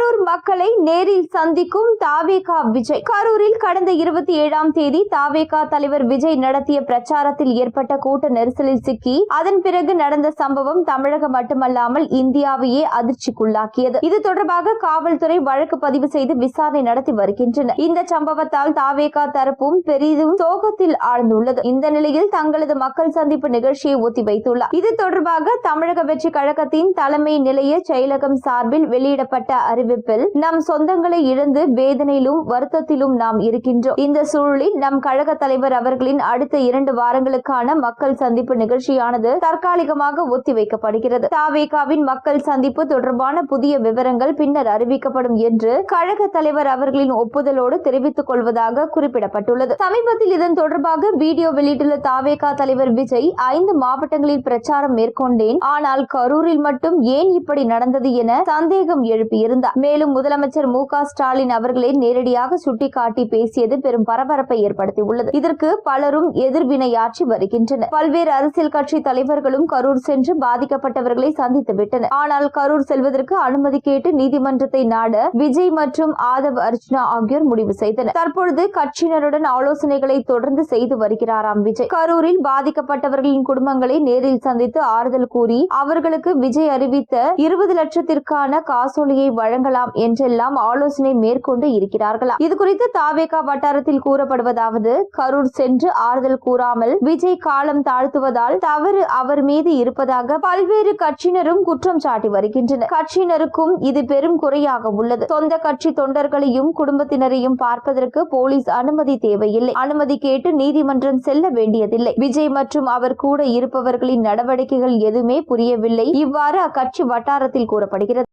கரூர் மக்களை நேரில் சந்திக்கும் தாவேகா விஜய். கரூரில் கடந்த இருபத்தி ஏழாம் தேதி தாவேகா தலைவர் விஜய் நடத்திய பிரச்சாரத்தில் ஏற்பட்ட கூட்ட நெரிசலில் சிக்கி அதன் பிறகு நடந்த சம்பவம் தமிழகம் மட்டுமல்லாமல் இந்தியாவையே அதிர்ச்சிக்குள்ளாக்கியது. இது தொடர்பாக காவல்துறை வழக்கு பதிவு செய்து விசாரணை நடத்தி வருகின்றனர். இந்த சம்பவத்தால் தாவேகா தரப்பும் பெரிதும் சோகத்தில் ஆழ்ந்துள்ளது. இந்த நிலையில் தங்களது மக்கள் சந்திப்பு நிகழ்ச்சியை ஒத்திவைத்துள்ளார் இது தொடர்பாக தமிழக வெற்றி கழகத்தின் தலைமை நிலைய செயலகம் சார்பில் வெளியிடப்பட்ட அறிவிப்பு அறிவிப்பில் நம் சொந்தங்களை இழந்து வேதனையிலும் வருத்தத்திலும் நாம் இருக்கின்றோம். இந்த சூழலில் நம் கழக தலைவர் அவர்களின் அடுத்த இரண்டு வாரங்களுக்கான மக்கள் சந்திப்பு நிகழ்ச்சியானது தற்காலிகமாக ஒத்திவைக்கப்படுகிறது. தாவேகாவின் மக்கள் சந்திப்பு தொடர்பான புதிய விவரங்கள் பின்னர் அறிவிக்கப்படும் என்று கழக தலைவர் அவர்களின் ஒப்புதலோடு தெரிவித்துக் கொள்வதாக குறிப்பிடப்பட்டுள்ளது. சமீபத்தில் இதன் தொடர்பாக வீடியோ வெளியிட்டுள்ள தாவேகா தலைவர் விஜய் ஐந்து மாவட்டங்களில் பிரச்சாரம் மேற்கொண்டேன். ஆனால் கரூரில் மட்டும் ஏன் இப்படி நடந்தது என சந்தேகம் எழுப்பியிருந்தார். மேலும் முதலமைச்சர் மு க ஸ்டாலின் அவர்களை நேரடியாக சுட்டிக்காட்டி பேசியது பெரும் பரபரப்பை ஏற்படுத்தியுள்ளது. இதற்கு பலரும் எதிர்வினையாற்றி வருகின்றனர். பல்வேறு அரசியல் கட்சி தலைவர்களும் கரூர் சென்று பாதிக்கப்பட்டவர்களை சந்தித்து விட்டனர். ஆனால் கரூர் செல்வதற்கு அனுமதி கேட்டு நீதிமன்றத்தை நாட விஜய் மற்றும் ஆதவ் அர்ஜுனா ஆகியோர் முடிவு செய்தனர். தற்பொழுது கட்சியினருடன் ஆலோசனைகளை தொடர்ந்து செய்து வருகிறாராம் விஜய். கரூரில் பாதிக்கப்பட்டவர்களின் குடும்பங்களை நேரில் சந்தித்து ஆறுதல் கூறி அவர்களுக்கு விஜய் அறிவித்த இருபது லட்சத்திற்கான காசோலையை வழங்கலாம் என்றெல்லாம் ஆலோசனை மேற்கொண்டு இருக்கிறார்களாம். இது குறித்து தாவேகா வட்டாரத்தில் கூறப்படுவதாவது கரூர் சென்று ஆறுதல் கூறாமல் விஜய் காலம் தாழ்த்துவதால் தவறு அவர் மீது இருப்பதாக பல்வேறு கட்சியினரும் குற்றம் சாட்டி வருகின்றனர். கட்சியினருக்கும் இது பெரும் குறையாக உள்ளது. சொந்த கட்சி தொண்டர்களையும் குடும்பத்தினரையும் பார்ப்பதற்கு போலீஸ் அனுமதி தேவையில்லை. அனுமதி கேட்டு நீதிமன்றம் செல்ல வேண்டியதில்லை. விஜய் மற்றும் அவர் கூட இருப்பவர்களின் நடவடிக்கைகள் எதுவுமே புரியவில்லை. இவ்வாறு அக்கட்சி வட்டாரத்தில் கூறப்படுகிறது.